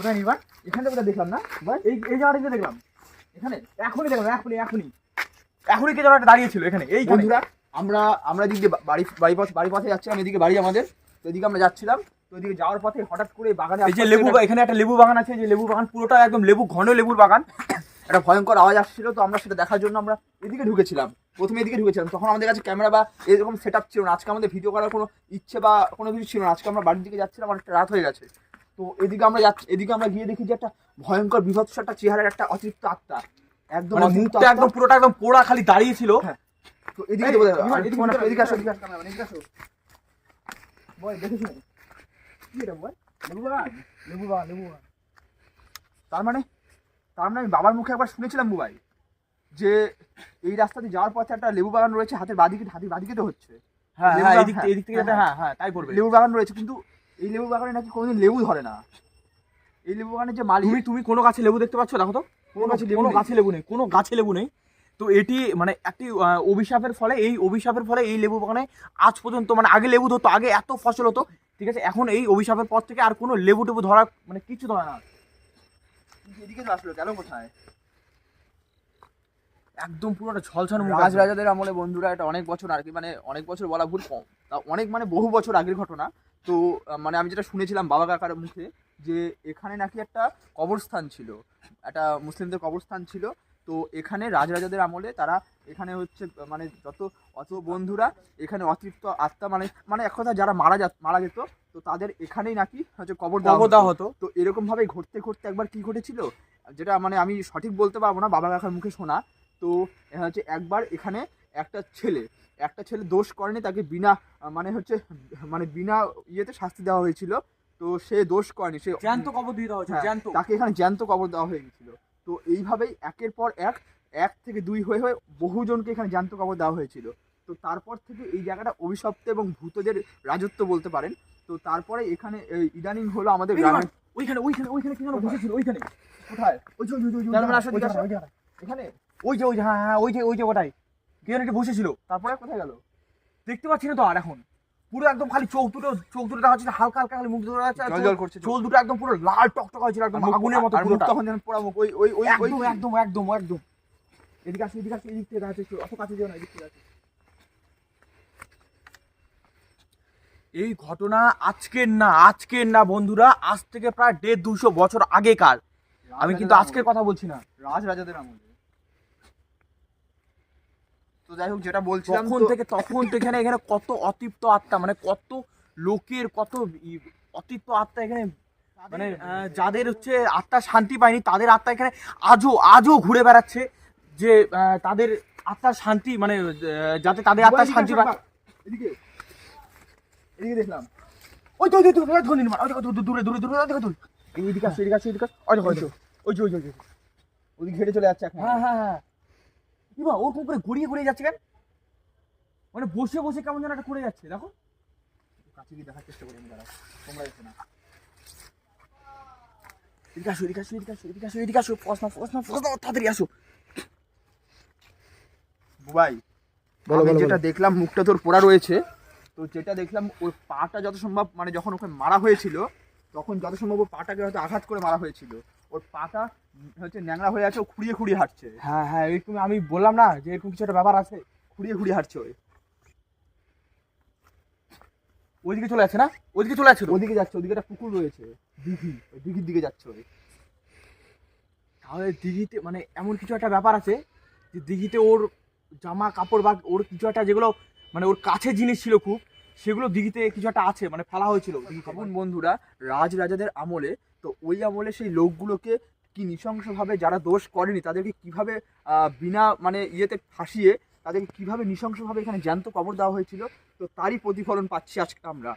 কোথায় নির্বাণ এখানে কোথায় দেখলাম না? ভাই এই এই জায়গাটা দেখলাম। এখানে? এখনই দেখলাম এখনই এখনই। এখনই কে জায়গাটা দাঁড়িয়েছিল এখানে? এই বন্ধুরা আমরা আমরা এদিক বাড়ি বাড়ি পথ বাড়ি পথে যাচ্ছিলাম এদিকে বাড়ি আমাদের। তো এদিকে আমরা যাচ্ছিলাম তো এদিকে যাওয়ার পথে হঠাৎ করে বাগানে এই যে লেবু এখানে একটা লেবু বাগান আছে যে লেবু বাগান পুরোটা একদম লেবু ঘন লেবুর বাগান। একটা ভয়ঙ্কর আওয়াজ আসছিল তো আমরা সেটা দেখার জন্য আমরা এদিকে ঢুকেছিলাম। প্রথমে এদিকে ঢুকেছিলাম। তখন আমাদের কাছে ক্যামেরা বা এরকম সেট আপ ছিল না। আজকে আমাদের ভিডিও করার কোনো ইচ্ছে বা কোনো কিছু ছিল না। আজকে আমরা বাড়ির দিকে যাচ্ছিলাম অনেকটা রাত হয়ে গেছে। তো এদিকে আমরা যাচ্ছি এদিকে আমরা গিয়ে দেখি যে একটা ভয়ঙ্কর বিভৎস একটা চেহারার একটা অতিরিক্ত আত্মা। একদম মানে মুখটা একদম পুরোটা একদম পোড়া খালি দাঁড়িয়ে ছিল। হ্যাঁ। তো এদিকে এদিকে, এদিকে, আসো এদিকে আসো এদিকে আসো। বয় দেখেছি কি এটা বয়? লেবু বাগান লেবু বাগান লেবু বাগান তার মানে তার মানে আমি বাবার মুখে একবার শুনেছিলাম বুবাই যে এই রাস্তা দিয়ে যাওয়ার পথে একটা লেবু বাগান রয়েছে হাতের বাদিকে হাতের বাদিকে তো হচ্ছে। হ্যাঁ হ্যাঁ এদিক থেকে হ্যাঁ, হ্যাঁ, হ্যাঁ তাই পড়বে লেবু বাগান রয়েছে কিন্তু এই লেবু বাগানে নাকি কোনোদিন লেবু ধরে না। এই লেবু বাগানের যে মালিক তুমি তুমি কোনো গাছে লেবু দেখতে পাচ্ছ? দেখো তো। কোনো গাছে লেবু কোনো গাছে লেবু নেই। কোনো গাছে লেবু নেই। তো এটি মানে একটি অভিশাপের ফলে এই অভিশাপের ফলে এই লেবু বাগানে আজ পর্যন্ত মানে আগে লেবু ধরতো আগে এত ফসল হতো। ঠিক আছে? এখন এই অভিশাপের পর থেকে আর কোনো লেবু টেবু ধরা মানে কিছু ধরে না। এদিকে তো আসলো গেল কোথায়? একদম পুরোটা ঝলঝল মুখ রাজ রাজাদের আমলে বন্ধুরা এটা অনেক বছর আর কি মানে অনেক বছর বলা ভুল কম। তা অনেক মানে বহু বছর আগের ঘটনা। তো মানে আমি যেটা শুনেছিলাম বাবা কাকার মুখে যে এখানে নাকি একটা কবরস্থান ছিল একটা মুসলিমদের কবরস্থান ছিল। তো এখানে রাজরাজাদের আমলে তারা এখানে হচ্ছে মানে যত অত বন্ধুরা এখানে অতৃপ্ত আত্মা মানে মানে এক কথা যারা মারা যা মারা যেত তো তাদের এখানেই নাকি হচ্ছে কবর কবর দেওয়া হতো। তো এরকম ভাবে ঘটতে ঘটতে একবার কি ঘটেছিল? যেটা মানে আমি সঠিক বলতে পারব না বাবা কাকার মুখে শোনা। তো হচ্ছে একবার এখানে একটা ছেলে একটা ছেলে দোষ করেনি তাকে বিনা মানে হচ্ছে মানে বিনা ইয়েতে শাস্তি দেওয়া হয়েছিল। তো সে দোষ করেনি সে জ্যান্ত কবর দিয়ে দেওয়া হয়েছে হ্যাঁ, জ্যান্ত। তাকে এখানে জ্যান্ত কবর দেওয়া হয়ে গেছিল। তো এইভাবেই একের পর এক এক থেকে দুই হয়ে হয়ে বহুজনকে এখানে জ্যান্ত কবর দেওয়া হয়েছিল। তো তারপর থেকে এই জায়গাটা অভিশপ্ত এবং ভূতদের রাজত্ব বলতে পারেন। তো তারপরে এখানে এই ইদানিং হলো আমাদের গ্রামে ওইখানে ওইখানে ওইখানে কি যেন বসেছিল ওইখানে। কোথায়? ওই যে ওই যে ওই যে। এখানে ওই যে ওই যে হ্যাঁ হ্যাঁ ওই যে ওই যে ওটাই। কে যেন একটু বসেছিল তারপরে কোথায় গেল? দেখতে পাচ্ছি না তো আর এখন। পুরো একদম খালি চোখ দুটো চোখ দুটো দেখা যাচ্ছে হালকা হালকা খালি মুখ দুটো দেখা যাচ্ছে জল চোখ- দুটো একদম পুরো লাল টকটক হয়েছিল একদম আগুনের মতো পুরোটা। তখন যেন পোড়া মুখ। ওই ওই ওই একদম একদম একদম একদম। এদিকে আসো এদিকে আসো এদিক থেকে দেখা যাচ্ছে অত কাছে যেও না এদিক থেকে এই ঘটনা আজকের না আজকের না বন্ধুরা আজ থেকে প্রায় দেড় দুশো বছর আগেকার। আমি কিন্তু আজকের কথা বলছি না। রাজ রাজাদের আমলে। তো যাই হোক যেটা বলছিলাম তখন তো- থেকে তখন থেকে এখানে এখানে কত অতৃপ্ত আত্মা মানে কত লোকের কত অতৃপ্ত আত্মা এখানে মানে যাদের হচ্ছে আত্মা শান্তি পায়নি তাদের আত্মা এখানে আজও আজও ঘুরে বেড়াচ্ছে যে তাদের আত্মার শান্তি মানে যাতে তাদের আত্মার শান্তি পায়। এদিকে। এদিকে দেখলাম। ওই তো ওই তো, ওই তো, ওই তো, নির্মাণ, ওই দূরে দূরে দূরে দূরে ওই দেখো, দূরে। এদিকে আসো এদিকে আসো এদিকে আসো ওই ওই ওই যে ওই যে ওই যে। ওদিকে ঘেটে চলে যাচ্ছে এখন। হ্যাঁ হ্যাঁ হ্যাঁ। ইমা ওরকম করে ঘুরিয়ে ঘুরিয়ে যাচ্ছে কেন? মানে বসে বসে কেমন যেন একটা করে যাচ্ছে দেখো। কাছে গিয়ে দেখার চেষ্টা করি আমি দাঁড়াও। তোমরা এসো না। এদিকে আসো এদিকে আসো এদিকে আসো এদিকে আসো এদিকে আসো। ফস না ফস না ফস না তাড়াতাড়ি আসো। বুবাই আমি যেটা দেখলাম মুখটা তোর পোড়া রয়েছে। তো যেটা দেখলাম ওর পাটা যত সম্ভব মানে যখন ওকে মারা হয়েছিল তখন যত সম্ভব ওর পাটাকে হয়তো আঘাত করে মারা হয়েছিল। ওর উম, হচ্ছে ন্যাংরা হয়ে আছে ও খুঁড়িয়ে খুঁড়িয়ে হাঁটছে। হ্যাঁ হ্যাঁ এরকম আমি বললাম না যে এরকম কিছু একটা ব্যাপার আছে। খুঁড়িয়ে খুঁড়িয়ে হাঁটছে ওই। ওইদিকে চলে যাচ্ছে না? ওইদিকে চলে যাচ্ছে তো। ওদিকে যাচ্ছে ওদিকে একটা পুকুর রয়েছে দিঘি ওই দিঘির দিকে যাচ্ছে ওই। তাহলে দিঘিতে মানে এমন কিছু একটা ব্যাপার আছে যে দিঘিতে ওর জামা কাপড় বা ওর কিছু একটা যেগুলো মানে ওর কাছে জিনিস ছিল খুব সেগুলো দিঘিতে কিছু একটা আছে মানে ফেলা হয়েছিল ভাবুন বন্ধুরা রাজ রাজাদের আমলে তো ওই আমলে সেই লোকগুলোকে কি নৃশংসভাবে যারা দোষ করেনি তাদেরকে কীভাবে বিনা মানে ইয়েতে ফাঁসিয়ে তাদেরকে কীভাবে নৃশংসভাবে এখানে জ্যান্ত কবর দেওয়া হয়েছিল তো তারই প্রতিফলন পাচ্ছি আজকে আমরা।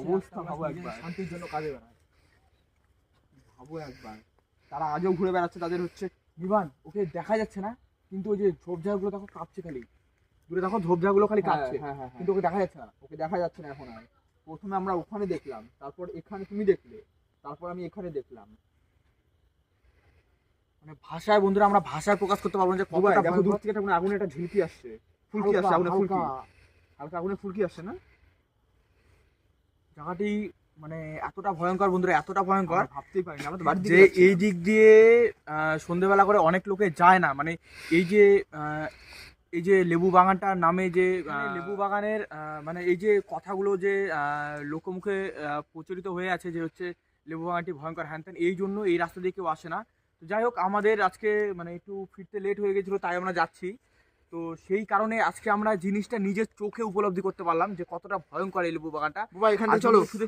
অবস্থা ভাবো একবার। শান্তির জন্য কাজে বেড়ায়। ভাবো একবার। তারা আজও ঘুরে বেড়াচ্ছে তাদের হচ্ছে বিমান ওকে দেখা যাচ্ছে না কিন্তু ওই যে ঝোপঝাড়গুলো দেখো কাঁপছে খালি। দূরে দেখো ঝোপঝাড়গুলো খালি কাঁপছে হ্যাঁ হ্যাঁ হ্যাঁ। কিন্তু ওকে দেখা যাচ্ছে না ওকে দেখা যাচ্ছে না এখন আর। প্রথমে আমরা ওখানে দেখলাম তারপর এখানে তুমি দেখলে তারপর আমি এখানে দেখলাম। মানে ভাষায় বন্ধুরা আমরা ভাষায় প্রকাশ করতে পারব না যে কতটা দেখো দূর থেকে একটা কোনো আগুনের একটা ঝিলকি আসছে। ফুলকি আসছে আগুনের ফুলকি। হালকা। আগুনের ফুলকি আসছে না? জায়গাটি মানে এতটা ভয়ঙ্কর বন্ধুরা এতটা ভয়ঙ্কর ভাবতেই তো বাড়ির যে এই দিক দিয়ে আহ, সন্ধেবেলা করে অনেক লোকে যায় না। মানে এই যে আহ, এই যে লেবু বাগানটার নামে যে লেবু বাগানের মানে এই যে কথাগুলো যে লোকমুখে প্রচলিত হয়ে আছে যে হচ্ছে লেবু বাগানটি ভয়ঙ্কর হ্যান ত্যান এই জন্য এই রাস্তা দিয়ে কেউ আসে না। তো যাই হোক আমাদের আজকে মানে একটু ফিরতে লেট হয়ে গেছিল তাই আমরা যাচ্ছি। তো সেই কারণে আজকে আমরা জিনিসটা নিজের চোখে উপলব্ধি করতে পারলাম যে কতটা ভয়ঙ্কর এই লেবু বাগানটা। বাবা এখান চলো। শুধু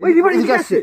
ওই রিভার আসছে।